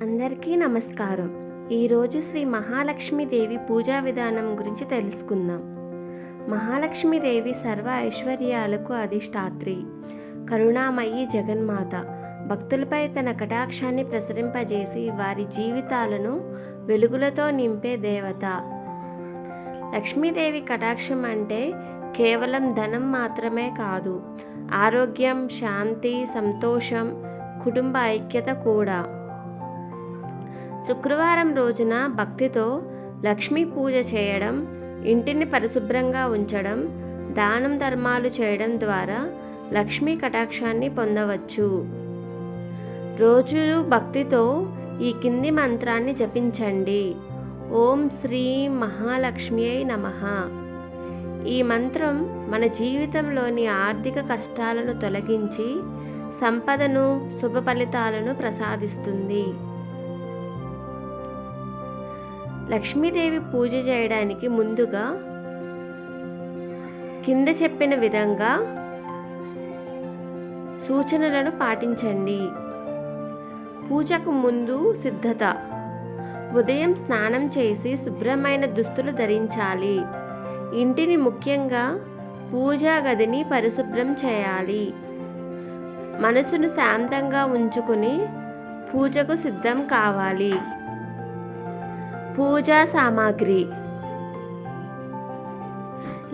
అందరికీ నమస్కారం. ఈరోజు శ్రీ మహాలక్ష్మీదేవి పూజా విధానం గురించి తెలుసుకుందాం. మహాలక్ష్మీదేవి సర్వ ఐశ్వర్యాలకు అధిష్టాత్రి కరుణామయి జగన్మాత. భక్తులపై తన కటాక్షాన్ని ప్రసరింపజేసి వారి జీవితాలను వెలుగులతో నింపే దేవత. లక్ష్మీదేవి కటాక్షం అంటే కేవలం ధనం మాత్రమే కాదు ఆరోగ్యం శాంతి సంతోషం కుటుంబ ఐక్యత కూడా. శుక్రవారం రోజున భక్తితో లక్ష్మీ పూజ చేయడం ఇంటిని పరిశుభ్రంగా ఉంచడం దానం ధర్మాలు చేయడం ద్వారా లక్ష్మీ కటాక్షాన్ని పొందవచ్చు. రోజు భక్తితో ఈ కింది మంత్రాన్ని జపించండి. ఓం శ్రీ మహాలక్ష్మి నమః. ఈ మంత్రం మన జీవితంలోని ఆర్థిక కష్టాలను తొలగించి సంపదను శుభ ఫలితాలను ప్రసాదిస్తుంది. లక్ష్మీదేవి పూజ చేయడానికి ముందుగా కింద చెప్పిన విధంగా సూచనలను పాటించండి. పూజకు ముందు సిద్ధత. ఉదయం స్నానం చేసి శుభ్రమైన దుస్తులు ధరించాలి. ఇంటిని ముఖ్యంగా పూజా గదిని పరిశుభ్రం చేయాలి. మనసును శాంతంగా ఉంచుకుని పూజకు సిద్ధం కావాలి. పూజా సామాగ్రి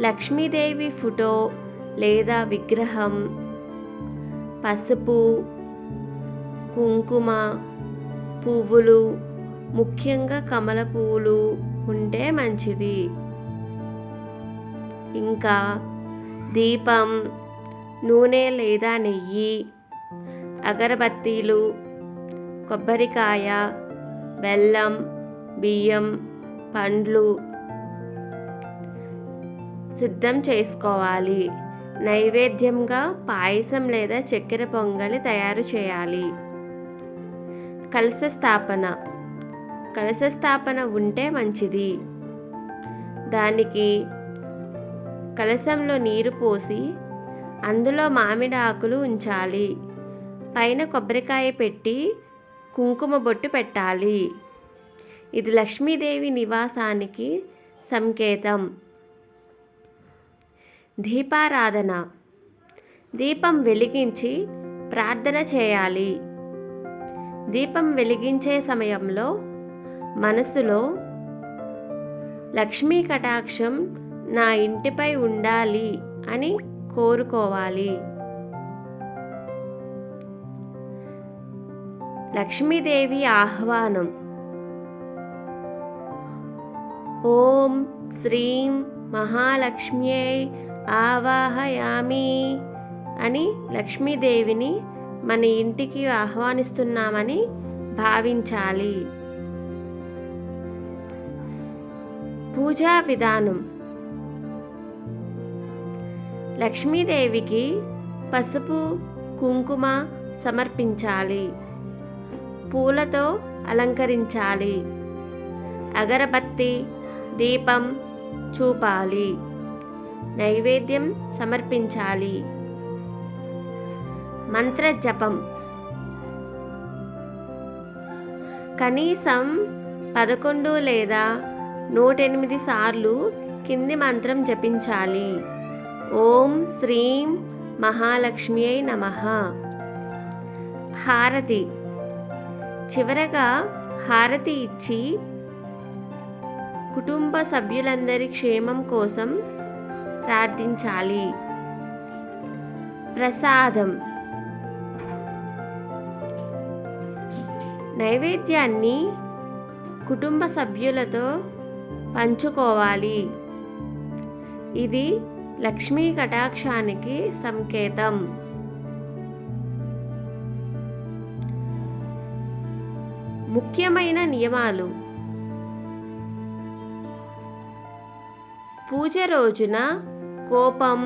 లక్ష్మీదేవి ఫోటో లేదా విగ్రహం పసుపు కుంకుమ పువ్వులు ముఖ్యంగా కమల పువ్వులు ఉంటే మంచిది. ఇంకా దీపం నూనె లేదా నెయ్యి అగరబత్తీలు కొబ్బరికాయ బెల్లం బియ్యం పండ్లు సిద్ధం చేసుకోవాలి. నైవేద్యంగా పాయసం లేదా చక్కెర పొంగలి తయారు చేయాలి. కలశ స్థాపన కలశ స్థాపన ఉంటే మంచిది. దానికి కలశంలో నీరు పోసి అందులో మామిడి ఆకులు ఉంచాలి. పైన కొబ్బరికాయ పెట్టి కుంకుమ బొట్టు పెట్టాలి. ఇది లక్ష్మీదేవి నివాసానికి సంకేతం. దీపారాధన. దీపం వెలిగించి ప్రార్థన చేయాలి. దీపం వెలిగించే సమయంలో మనసులో లక్ష్మీ కటాక్షం నా ఇంటిపై ఉండాలి అని కోరుకోవాలి. లక్ష్మీదేవి ఆహ్వానం. ఓం శ్రీం మహాలక్ష్మ్యై ఆవాహయామి అని లక్ష్మీదేవిని మన ఇంటికి ఆహ్వానిస్తున్నామని భావించాలి. పూజా విధానం. లక్ష్మీదేవికి పసుపు కుంకుమ సమర్పించాలి. పూలతో అలంకరించాలి. అగరబత్తి దీపం చూపాలి. నైవేద్యం సమర్పించాలి. మంత్ర జపం కనీసం పదకొండు లేదా నూటెనిమిది సార్లు కింది మంత్రం జపించాలి. ఓం శ్రీం మహాలక్ష్మి అయి నమ. హారతి. చివరగా హారతి ఇచ్చి కుటుంబ సభ్యులందరి క్షేమం కోసం ప్రార్థించాలి. ప్రసాదం. నైవేద్యాన్ని కుటుంబ సభ్యులతో పంచుకోవాలి. ఇది లక్ష్మీ కటాక్షానికి సంకేతం. ముఖ్యమైన నియమాలు. పూజ రోజున కోపం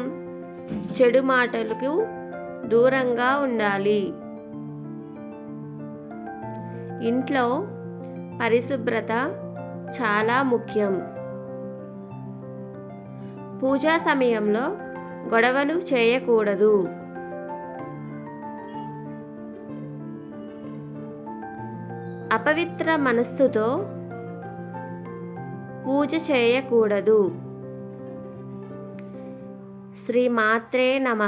చెడు మాటలకు దూరంగా ఉండాలి. ఇంట్లో పరిశుభ్రత చాలా ముఖ్యం. పూజా సమయంలో గొడవలు చేయకూడదు. అపవిత్ర మనస్సుతో పూజ చేయకూడదు. శ్రీమాత్రే నమ.